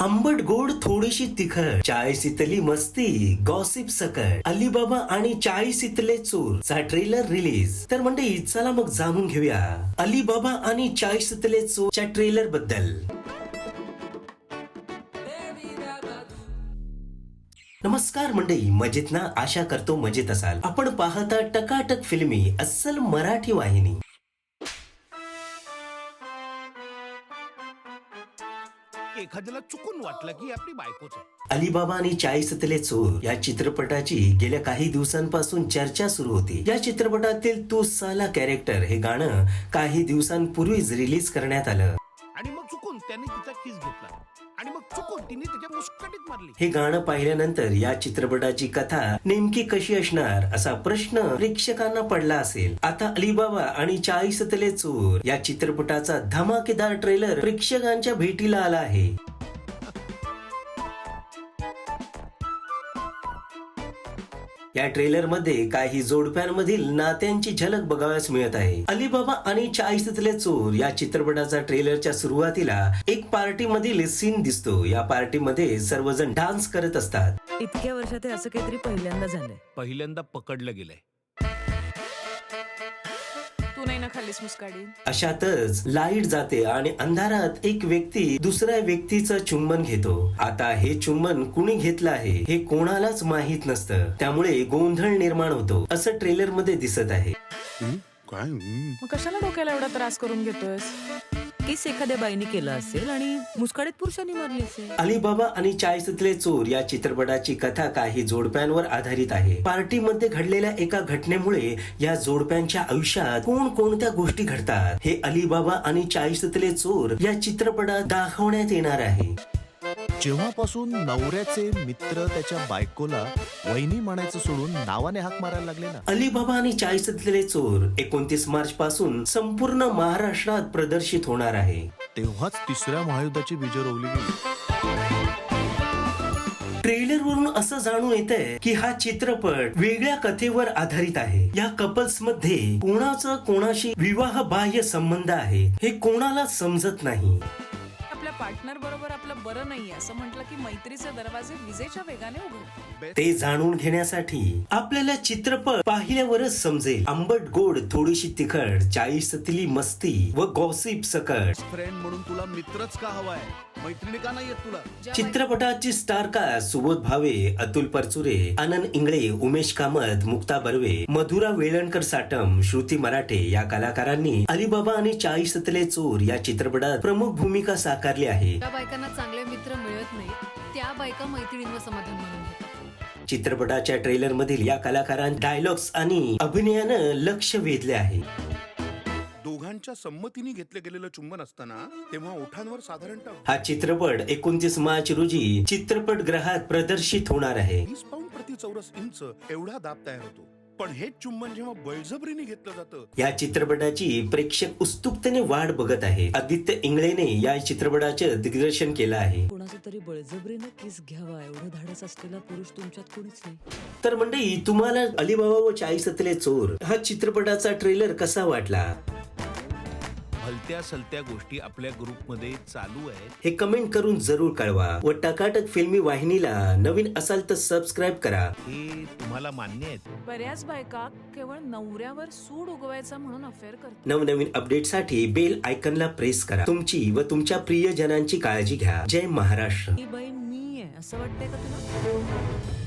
आंबट गोड थोडीशी तिखट चाळीसीतली मस्ती गॉसिप सकट अलीबाबा आणि चाळीसीतले चोर चा ट्रेलर रिलीज तर म्हणजे चला मग जाणून घेऊया. अलीबाबा आणि चाळीसीतले चोर च्या ट्रेलरबद्दल. नमस्कार मंडळी मजेत ना? आशा करतो मजेत असाल. आपण पाहता टकाटक फिल्मी अस्सल मराठी वाहिनी. एखाद्याला चुकून वाटलं की आपली बायकोच. आहे अलीबाबा आणि चाळीसतले चोर या चित्रपटाची गेल्या काही दिवसांपासून चर्चा सुरू होती. या चित्रपटातील तू साला कॅरेक्टर हे गाणं काही दिवसांपूर्वीच रिलीज करण्यात आलं. आणि मग चुकून त्याने तिचा किस घेतला. चुकून तिने त्याच्या मुस्कटीत मारली. हे गाणं पाहिल्यानंतर या चित्रपटाची कथा नेमकी कशी असणार असा प्रश्न प्रेक्षकांना पडला असेल. आता अलीबाबा आणि चाळीसतले चोर या चित्रपटाचा धमाकेदार ट्रेलर प्रेक्षकांच्या भेटीला आला आहे. या ट्रेलरमध्ये काही जोडप्यांमधील नात्यांची झलक बघावयास मिळत आहे. अलीबाबा आणि चाळीसतले चोर या चित्रपटाचा ट्रेलरच्या सुरुवातीला एक पार्टी मधील सीन दिसतो. या पार्टीमध्ये सर्वजण डान्स करत असतात. इतक्या वर्षात हे असं काहीतरी पहिल्यांदा झालंय. पहिल्यांदा पकडलं गेलंय. नाही ना खाल्लीस मुस्काडी? अशातच लाइट जाते आणि अंधारात एक व्यक्ती दुसऱ्या व्यक्तीचं चुंबन घेतो. आता हे चुंबन कुणी घेतलं आहे हे कोणालाच माहीत नसतं. त्यामुळे गोंधळ निर्माण होतो. असं ट्रेलरमध्ये दिसत आहे. काय? मग कशाला डोक्याला एवढा त्रास करून घेतोयस? किस एखाद्या बाईने केला असेल आणि मुस्काडीत पुरुषांनी मारली असेल. अलीबाबा आणि चाळीसतले चोर या चित्रपटाची कथा काही जोडप्यांवर आधारित आहे. पार्टीमध्ये घडलेल्या एका घटनेमुळे या जोडप्यांच्या आयुष्यात कोण कोणत्या गोष्टी घडतात हे अलीबाबा आणि चाळीसतले चोर या चित्रपटात दाखवण्यात येणार आहे. जेव्हापासून नवऱ्याचे मित्र त्याच्या बायकोला वहिनी म्हणायचं सोडून नावाने हाक मारायला लागले ना. अलीबाबा आणि चाळीसतले चोर एकोणतीस मार्च पासून संपूर्ण महाराष्ट्रात प्रदर्शित होणार आहे. तेव्हाच तिसऱ्या महायुद्धाची बीजं रोवली गेली. ट्रेलर वरून असं जाणून येत आहे की हा चित्रपट वेगळ्या कथेवर आधारित आहे. या कपल्समध्ये कोणाचा कोणाशी विवाह बाह्य संबंध आहे हे कोणाला समजत नाही. पार्टनर बरोबर आपलं बरं नाहीये असं म्हटलं की मैत्रीचे दरवाजे विजेच्या वेगाने उघडतात ते जाणून घेण्यासाठी आपल्याला चित्रपट पाहिल्यावरच समजेल. आंबट गोड थोडीशी तिखट चाळीसतली मस्ती व गॉसिप सकट. फ्रेंड म्हणून तुला मित्रच का हवाय? मैत्रिणी का नाही येत तुला? चित्रपटाची स्टार कास्ट सुबोध भावे अतुल परचुरे आनंद इंगळे उमेश कामत मुक्ता बर्वे मधुरा वेळणकर साटम श्रुती मराठे या कलाकारांनी अलीबाबा आणि चाळीसतले चोर या चित्रपटात प्रमुख भूमिका साकारली आहे. ज्या बायकांना चांगले मित्र मिळत नाहीत. त्या बायका मैत्रिणींवर समाधान मानून घेतात. चित्रपटाच्या ट्रेलर मधील या कलाकारांच्या डायलॉग्स आणि अभिनयानं लक्ष वेधले आहे. दोघांच्या संमतीने घेतलं गेलेलं चुंबन असताना तेव्हा ओठांवर साधारणतः हा चित्रपट एकोणतीस मार्च रोजी चित्रपटगृहात प्रदर्शित होणार आहे. वीस पाऊंड प्रति चौरस इंच एवढा दाब तयार होतो. पण हेच चुंबन जेव्हा बळजबरीने घेतलं जातं या चित्रपटाची प्रेक्षक उत्सुकतेने वाट बघत आहे आदित्य इंगळेने या चित्रपटाचे दिग्दर्शन केलं आहे. कोणाचा तरी बळजबरीनं किस घ्यावा एवढं धाडस असलेला पुरुष तुमच्यात कोणीच नाही. तर मंडळी तुम्हाला अलिबाबा व चाळीसतले चोर हा चित्रपटाचा ट्रेलर कसा वाटला? भलत्या सलत्या गोष्टी आपल्या ग्रुपमध्ये चालू आहेत? हे कमेंट करून जरूर कळवा व टकाटक फिल्मी वाहिनीला नवीन असाल तर सबस्क्राईब करा. हे तुम्हाला मान्य आहेत. बऱ्याच बायका केवळ नवऱ्यावर सूड उगवायचा म्हणून अफेअर करतात. नवनवीन अपडेटसाठी बेल आयकनला प्रेस करा. तुमची व तुमच्या प्रियजनांची काळजी घ्या. जय महाराष्ट्र. ही बाई मी आहे. असं वाटतंय का तुला?